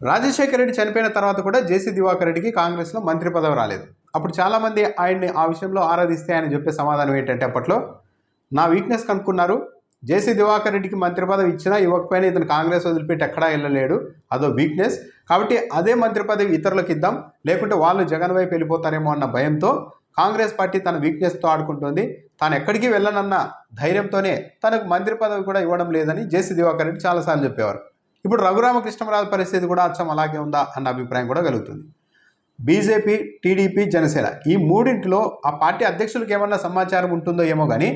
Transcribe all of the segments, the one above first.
రాజశేఖర రెడ్డి చనిపోయిన తర్వాత కూడా జేసీ దివాకర్ రెడ్డికి కాంగ్రెస్లో మంత్రి పదవి రాలేదు. అప్పుడు చాలామంది ఆయన్ని ఆ విషయంలో ఆరాధిస్తే ఆయన చెప్పే సమాధానం ఏంటంటే అప్పట్లో నా వీక్నెస్ కనుక్కున్నారు. జేసీ దివాకర్ రెడ్డికి మంత్రి పదవి ఇచ్చినా ఇవ్వకపోయినా ఇతను కాంగ్రెస్ వదిలిపెట్టి ఎక్కడా వెళ్ళలేడు. అదో వీక్నెస్ కాబట్టి అదే మంత్రి పదవి ఇతరులకు ఇద్దాం. లేకుంటే వాళ్ళు జగన్ వైపు వెళ్ళిపోతారేమో అన్న భయంతో కాంగ్రెస్ పార్టీ తన వీక్నెస్తో ఆడుకుంటుంది. తాను ఎక్కడికి వెళ్ళనన్న ధైర్యంతోనే తనకు మంత్రి పదవి కూడా ఇవ్వడం లేదని జేసీ దివాకర్ రెడ్డి చాలాసార్లు చెప్పేవారు. ఇప్పుడు రఘురామకృష్ణరాజు పరిస్థితి కూడా అచ్చం అలాగే ఉందా అన్న అభిప్రాయం కూడా కలుగుతుంది. బీజేపీ టీడీపీ జనసేన ఈ మూడింటిలో ఆ పార్టీ అధ్యక్షులకు ఏమన్నా సమాచారం ఉంటుందో ఏమో కానీ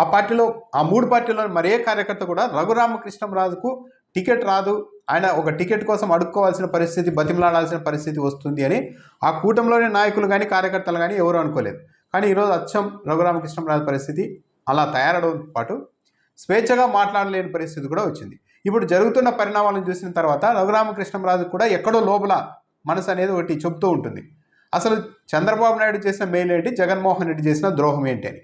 ఆ పార్టీలో ఆ మూడు పార్టీలో మరే కార్యకర్త కూడా రఘురామకృష్ణరాజుకు టికెట్ రాదు. ఆయన ఒక టికెట్ కోసం అడుక్కోవాల్సిన పరిస్థితి బతిమలాడాల్సిన పరిస్థితి వస్తుంది అని ఆ కూటమిలోని నాయకులు కానీ కార్యకర్తలు కానీ ఎవరు అనుకోలేదు. కానీ ఈరోజు అచ్చం రఘురామకృష్ణరాజు పరిస్థితి అలా తయారవడంతో పాటు స్వేచ్ఛగా మాట్లాడలేని పరిస్థితి కూడా వచ్చింది. ఇప్పుడు జరుగుతున్న పరిణామాలను చూసిన తర్వాత రఘురామకృష్ణరాజు కూడా ఎక్కడో లోపల మనసు అనేది ఒకటి చెప్తూ ఉంటుంది. అసలు చంద్రబాబు నాయుడు చేసిన మేలు ఏంటి? జగన్మోహన్ రెడ్డి చేసిన ద్రోహం ఏంటి అని.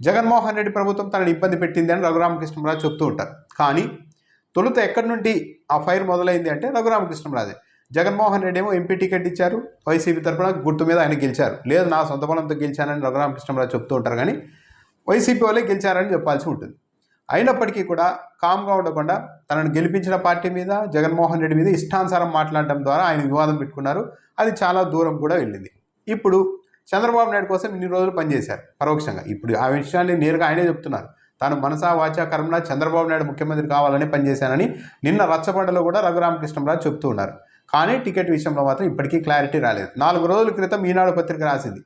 జగన్మోహన్ రెడ్డి ప్రభుత్వం తనని ఇబ్బంది పెట్టింది అని రఘురామకృష్ణరాజు చెప్తూ ఉంటారు. కానీ తొలుత ఎక్కడి నుండి ఆ ఫైర్ మొదలైంది అంటే రఘురామకృష్ణరాజే. జగన్మోహన్ రెడ్డి ఏమో ఎంపీ టికెట్ ఇచ్చారు. వైసీపీ తరఫున గుర్తు మీద ఆయన గెలిచారు. లేదు నా సొంత బలంతో గెలిచానని రఘురామకృష్ణరాజు చెప్తూ ఉంటారు కానీ వైసీపీ వాళ్ళే గెలిచారని చెప్పాల్సి ఉంటుంది. అయినప్పటికీ కూడా కామ్గా ఉండకుండా తనను గెలిపించిన పార్టీ మీద జగన్మోహన్ రెడ్డి మీద ఇష్టానుసారం మాట్లాడడం ద్వారా ఆయన వివాదం పెట్టుకున్నారు. అది చాలా దూరం కూడా వెళ్ళింది. ఇప్పుడు చంద్రబాబు నాయుడు కోసం ఇన్ని రోజులు పనిచేశారు పరోక్షంగా. ఇప్పుడు ఆ విషయాన్ని నేరుగా ఆయనే చెప్తున్నారు. తాను మనసా వాచా కర్మన చంద్రబాబు నాయుడు ముఖ్యమంత్రి కావాలని పనిచేశానని నిన్న రచ్చబండలో కూడా రఘురామకృష్ణరాజు చెప్తూ ఉన్నారు. కానీ టికెట్ విషయంలో మాత్రం ఇప్పటికీ క్లారిటీ రాలేదు. నాలుగు రోజుల క్రితం ఈనాడు పత్రిక రాసింది.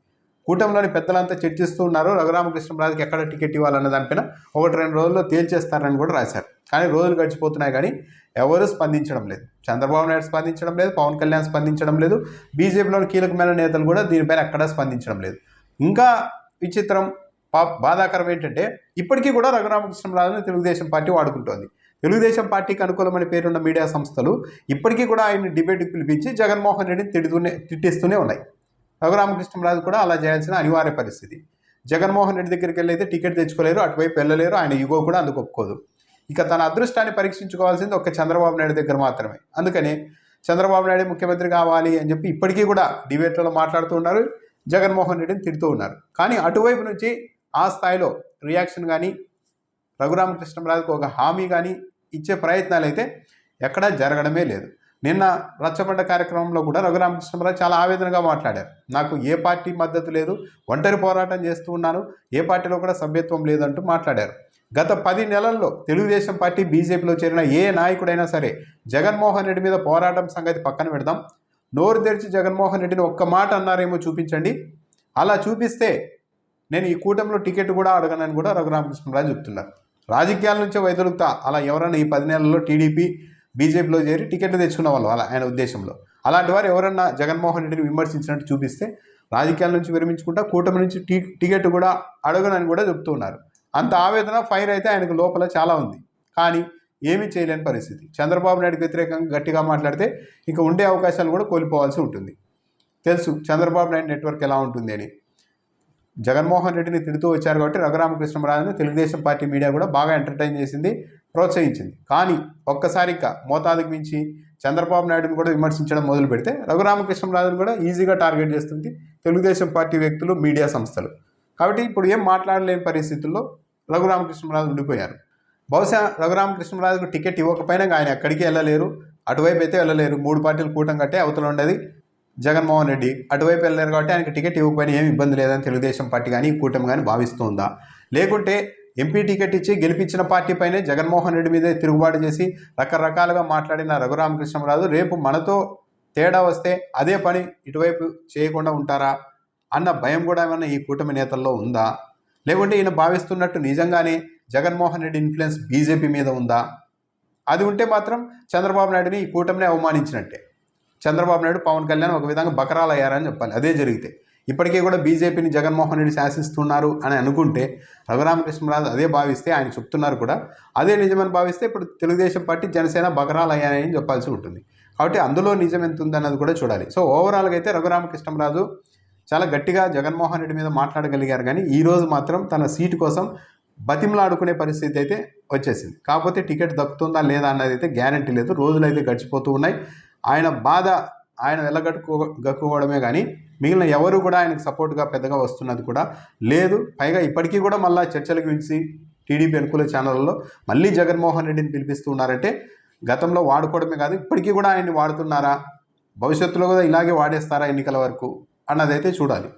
కూటమిలోని పెద్దలంతా చర్చిస్తూ ఉన్నారు. రఘురామకృష్ణరాజుకి ఎక్కడ టికెట్ ఇవ్వాలన్న దానిపైన ఒకటి రెండు రోజుల్లో తేల్చేస్తారని కూడా రాశారు. కానీ రోజులు గడిచిపోతున్నాయి కానీ ఎవరు స్పందించడం లేదు. చంద్రబాబు నాయుడు స్పందించడం లేదు. పవన్ కళ్యాణ్ స్పందించడం లేదు. బీజేపీలోని కీలకమైన నేతలు కూడా దీనిపైన ఎక్కడా స్పందించడం లేదు. ఇంకా విచిత్రం పా బాధాకరం ఏంటంటే ఇప్పటికీ కూడా రఘురామకృష్ణరాజుని తెలుగుదేశం పార్టీ వాడుకుంటోంది. తెలుగుదేశం పార్టీకి అనుకూలమైన పేరున్న మీడియా సంస్థలు ఇప్పటికీ కూడా ఆయన్ని డిబేట్కి పిలిపించి జగన్మోహన్ రెడ్డిని తిడుతూనే తిట్టిస్తూనే ఉన్నాయి. రఘురామకృష్ణరాజు కూడా అలా చేయాల్సిన అనివార్య పరిస్థితి. జగన్మోహన్ రెడ్డి దగ్గరికి వెళ్ళైతే టికెట్ తెచ్చుకోలేరు అటువైపు వెళ్ళలేరు ఆయన ఇగో కూడా అందుకు ఒప్పుకోదు. ఇక తన అదృష్టాన్ని పరీక్షించుకోవాల్సింది ఒక చంద్రబాబు నాయుడు దగ్గర మాత్రమే. అందుకని చంద్రబాబు నాయుడు ముఖ్యమంత్రి కావాలి అని చెప్పి ఇప్పటికీ కూడా డిబేట్లలో మాట్లాడుతూ ఉన్నారు జగన్మోహన్ రెడ్డిని తిడుతూ ఉన్నారు. కానీ అటువైపు నుంచి ఆ స్థాయిలో రియాక్షన్ కానీ రఘురామకృష్ణరాజుకు ఒక హామీ కానీ ఇచ్చే ప్రయత్నాలు అయితే ఎక్కడా జరగడమే లేదు. నిన్న రచ్చబండ కార్యక్రమంలో కూడా రఘురామకృష్ణరావు చాలా ఆవేదనగా మాట్లాడారు. నాకు ఏ పార్టీ మద్దతు లేదు ఒంటరి పోరాటం చేస్తూ ఉన్నాను ఏ పార్టీలో కూడా సభ్యత్వం లేదంటూ మాట్లాడారు. గత పది నెలల్లో తెలుగుదేశం పార్టీ బీజేపీలో చేరిన ఏ నాయకుడైనా సరే జగన్మోహన్ రెడ్డి మీద పోరాటం సంగతి పక్కన పెడదాం. నోరు తెరిచి జగన్మోహన్ రెడ్డిని ఒక్క మాట అన్నారేమో చూపించండి. అలా చూపిస్తే నేను ఈ కూటమిలో టికెట్ కూడా అడగనని కూడా రఘురామకృష్ణరాజు చెప్తున్నారు. రాజకీయాల నుంచే వైదొలుగుతా అలా ఎవరైనా ఈ పది నెలల్లో టీడీపీ బీజేపీలో చేరి టికెట్లు తెచ్చుకున్న వాళ్ళు అలా ఆయన ఉద్దేశంలో. అలాంటి వారు ఎవరన్నా జగన్మోహన్ రెడ్డిని విమర్శించినట్టు చూపిస్తే రాజకీయాల నుంచి విరమించుకుంటా కూటమి నుంచి టీ టికెట్ కూడా అడగనని కూడా చెప్తూ ఉన్నారు. అంత ఆవేదన ఫైర్ అయితే ఆయనకు లోపల చాలా ఉంది. కానీ ఏమీ చేయలేని పరిస్థితి. చంద్రబాబు నాయుడుకి వ్యతిరేకంగా గట్టిగా మాట్లాడితే ఇంకా ఉండే అవకాశాలు కూడా కోల్పోవాల్సి ఉంటుంది. తెలుసు చంద్రబాబు నాయుడు నెట్వర్క్ ఎలా ఉంటుంది అని. జగన్మోహన్ రెడ్డిని తిడుతూ వచ్చారు కాబట్టి రఘురామకృష్ణరాజుని తెలుగుదేశం పార్టీ మీడియా కూడా బాగా ఎంటర్టైన్ చేసింది. ప్రోత్సహించింది. కానీ ఒక్కసారిగా మోతాదుకు మించి చంద్రబాబు నాయుడుని కూడా విమర్శించడం మొదలు పెడితే రఘురామకృష్ణరాజును కూడా ఈజీగా టార్గెట్ చేస్తుంది తెలుగుదేశం పార్టీ వ్యక్తులు మీడియా సంస్థలు. కాబట్టి ఇప్పుడు ఏం మాట్లాడలేని పరిస్థితుల్లో రఘురామకృష్ణరాజు ఉండిపోయారు. బహుశా రఘురామకృష్ణరాజుకు టికెట్ ఇవ్వకపోయినా ఆయన ఎక్కడికి వెళ్ళలేరు. అటువైపు అయితే వెళ్ళలేరు. మూడు పార్టీలు కూటం కట్టే అవతల ఉండేది జగన్మోహన్ రెడ్డి. అటువైపు వెళ్ళలేరు కాబట్టి ఆయనకి టికెట్ ఇవ్వకపోయినా ఏమి ఇబ్బంది లేదని తెలుగుదేశం పార్టీ కానీ కూటమి కానీ భావిస్తుందా? లేకుంటే ఎంపీ టికెట్ ఇచ్చి గెలిపించిన పార్టీపైనే జగన్మోహన్ రెడ్డి మీదే తిరుగుబాటు చేసి రకరకాలుగా మాట్లాడిన రఘురామకృష్ణరాజు రేపు మనతో తేడా వస్తే అదే పని ఇటువైపు చేయకుండా ఉంటారా? అన్న భయం కూడా ఏమైనా ఈ కూటమి నేతల్లో ఉందా? లేకుంటే ఈయన భావిస్తున్నట్టు నిజంగానే జగన్మోహన్ రెడ్డి ఇన్ఫ్లుయెన్స్ బీజేపీ మీద ఉందా? అది ఉంటే మాత్రం చంద్రబాబు నాయుడిని ఈ కూటమిని అవమానించినట్టే. చంద్రబాబు నాయుడు పవన్ కళ్యాణ్ ఒక విధంగా బకరాలు అయ్యారని చెప్పాలి. అదే జరిగితే ఇప్పటికీ కూడా బీజేపీని జగన్మోహన్ రెడ్డి శాసిస్తున్నారు అని అనుకుంటే రఘురామకృష్ణరాజు అదే భావిస్తే ఆయన చెప్తున్నారు కూడా. అదే నిజమని భావిస్తే ఇప్పుడు తెలుగుదేశం పార్టీ జనసేన బకరాలు అయ్యాయని చెప్పాల్సి ఉంటుంది. కాబట్టి అందులో నిజం ఎంత ఉందన్నది కూడా చూడాలి. సో ఓవరాల్గా అయితే రఘురామకృష్ణరాజు చాలా గట్టిగా జగన్మోహన్ రెడ్డి మీద మాట్లాడగలిగారు కానీ ఈ రోజు మాత్రం తన సీటు కోసం బతిమలాడుకునే పరిస్థితి అయితే వచ్చేసింది. కాకపోతే టికెట్ దక్కుతుందా లేదా అన్నది అయితే గ్యారంటీ లేదు. రోజులు అయితే గడిచిపోతూ ఉన్నాయి. ఆయన బాధ ఆయన వెళ్ళగట్టుకో గక్కుకోవడమే కానీ మిగిలిన ఎవరు కూడా ఆయనకు సపోర్ట్గా పెద్దగా వస్తున్నది కూడా లేదు. పైగా ఇప్పటికీ కూడా మళ్ళీ చర్చలకు పిలిచి టీడీపీ అనుకూల ఛానళ్ళలో మళ్ళీ జగన్మోహన్ రెడ్డిని పిలిపిస్తూ ఉన్నారంటే గతంలో వాడుకోవడమే కాదు ఇప్పటికీ కూడా ఆయన్ని వాడుతున్నారా? భవిష్యత్తులో కూడా ఇలాగే వాడేస్తారా ఎన్నికల వరకు? అన్నదైతే చూడాలి.